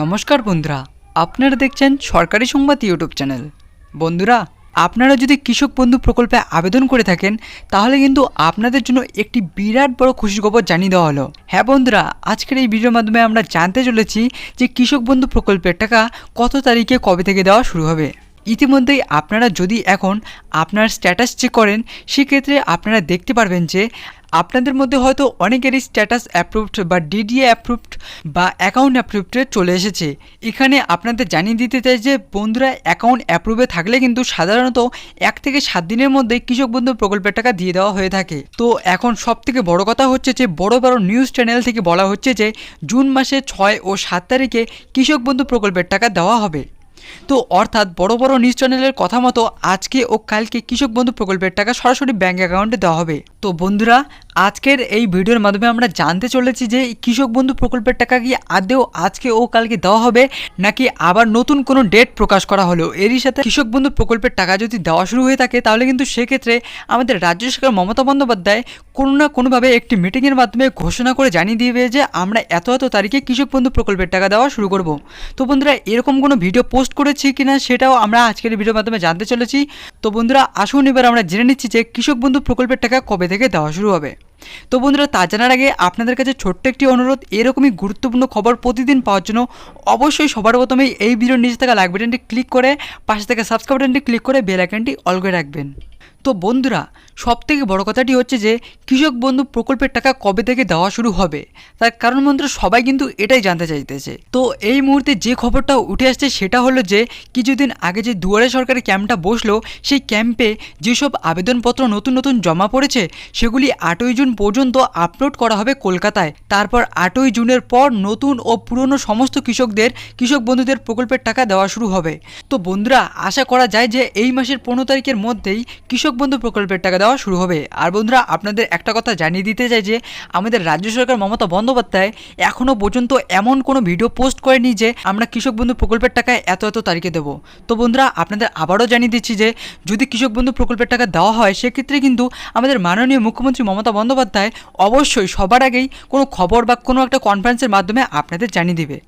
নমস্কার বন্ধুরা, আপনারা দেখছেন সরকারি সংবাদ ইউটিউব চ্যানেল। বন্ধুরা, আপনারা যদি কৃষক বন্ধু প্রকল্পে আবেদন করে থাকেন, তাহলে কিন্তু আপনাদের জন্য একটি বিরাট বড় খুশির খবর জানিয়ে দেওয়া হলো। হ্যাঁ বন্ধুরা, আজকের এই ভিডিওর মাধ্যমে আমরা জানতে চলেছি যে কৃষক বন্ধু প্রকল্পের টাকা কত তারিখে কবে থেকে দেওয়া শুরু হবে। ইতিমধ্যেই আপনারা যদি এখন আপনার স্ট্যাটাস চেক করেন, সেক্ষেত্রে আপনারা দেখতে পারবেন যে আপনাদের মধ্যে হয়তো অনেকেরই স্ট্যাটাস অ্যাপ্রুভড বা ডিডিএ অ্যাপ্রুভড বা অ্যাকাউন্ট অ্যাপ্রুভডে চলে এসেছে। এখানে আপনাদের জানিয়ে দিতে চাই যে, বন্ধুরা অ্যাকাউন্ট অ্যাপ্রুভে থাকলে কিন্তু সাধারণত এক থেকে সাত দিনের মধ্যে কৃষক বন্ধু প্রকল্পের টাকা দিয়ে দেওয়া হয়ে থাকে। তো এখন সব থেকে বড় কথা হচ্ছে যে, বড় বড় নিউজ চ্যানেল থেকে বলা হচ্ছে যে, জুন মাসে ছয় ও সাত তারিখে কৃষক বন্ধু প্রকল্পের টাকা দেওয়া হবে। তো অর্থাৎ বড় বড় নিউজ চ্যানেলের কথা মতো আজকে ও কালকে কৃষক বন্ধু প্রকল্পের টাকা সরাসরি ব্যাঙ্ক অ্যাকাউন্টে দেওয়া হবে। তো বন্ধুরা, আজকের এই ভিডিওর মাধ্যমে আমরা জানতে চলেছি যে কৃষক বন্ধু প্রকল্পের টাকা কি আদেও আজকে ও কালকে দেওয়া হবে, নাকি আবার নতুন কোনো ডেট প্রকাশ করা হলো। এরই সাথে কৃষক বন্ধু প্রকল্পের টাকা যদি দেওয়া শুরু হয়ে থাকে, তাহলে কিন্তু সেক্ষেত্রে আমাদের রাজ্য সরকার মমতা বন্দ্যোপাধ্যায় কোনো না কোনোভাবে একটি মিটিংয়ের মাধ্যমে ঘোষণা করে জানিয়ে দিবে যে আমরা এত এত তারিখে কৃষক বন্ধু প্রকল্পের টাকা দেওয়া শুরু করব। তো বন্ধুরা, এরকম কোনো ভিডিও পোস্ট করেছি কিনা সেটাও আমরা আজকের ভিডিওর মাধ্যমে জানতে চলেছি। তো বন্ধুরা, আসুন এবার আমরা জেনে নিচ্ছি যে কৃষক বন্ধু প্রকল্পের টাকা কবে থেকে দেওয়া শুরু হবে। তো বন্ধুরা, তা জানার আগে আপনাদের কাছে ছোট্ট একটি অনুরোধ, এরকমই গুরুত্বপূর্ণ খবর প্রতিদিন পাওয়ার জন্য অবশ্যই সবার প্রথমেই এই ভিডিওর নিচে থাকা লাইক বাটনটি ক্লিক করে, পাশে থাকা সাবস্ক্রাইব বাটনটি ক্লিক করে বেল আইকনটি অল করে রাখবেন। তো বন্ধুরা সব থেকে বড় কথাটি হচ্ছে যে, কৃষক বন্ধু প্রকল্পের টাকা কবে থেকে দেওয়া শুরু হবে? তার কারণ বন্ধুরা, সবাই কিন্তু এটাই জানতে চাইতেছে। তো এই মুহূর্তে যে খবরটা উঠে আসছে সেটা হলো যে, কিছুদিন আগে যে দুয়ারে সরকারি ক্যাম্পটা বসল, সেই ক্যাম্পে যেসব আবেদনপত্র নতুন নতুন জমা পড়েছে, সেগুলি আটই জুন পর্যন্ত আপলোড করা হবে কলকাতায়। তারপর আটই জুনের পর নতুন ও পুরনো সমস্ত কৃষকদের, কৃষক বন্ধুদের প্রকল্পের টাকা দেওয়া শুরু হবে। তো বন্ধুরা, আশা করা যায় যে, এই মাসের পনেরো তারিখের মধ্যেই কৃষক বন্ধু প্রকল্পের টাকা দেওয়া শুরু হবে। আর বন্ধুরা, আপনাদের একটা কথা জানিয়ে দিতে চাই যে, আমাদের রাজ্য সরকার মমতা বন্দ্যোপাধ্যায় এখনও পর্যন্ত এমন কোনো ভিডিও পোস্ট করেনি যে, আমরা কৃষক বন্ধু প্রকল্পের টাকা এত এত তারিখে দেবো। তো বন্ধুরা, আপনাদের আবারও জানিয়ে দিচ্ছি যে, যদি কৃষক বন্ধু প্রকল্পের টাকা দেওয়া হয়, সেক্ষেত্রে কিন্তু আমাদের মাননীয় মুখ্যমন্ত্রী মমতা বন্দ্যোপাধ্যায় অবশ্যই সবার আগেই কোনো খবর বা কোনো একটা কনফারেন্সের মাধ্যমে আপনাদের জানিয়ে দিবে।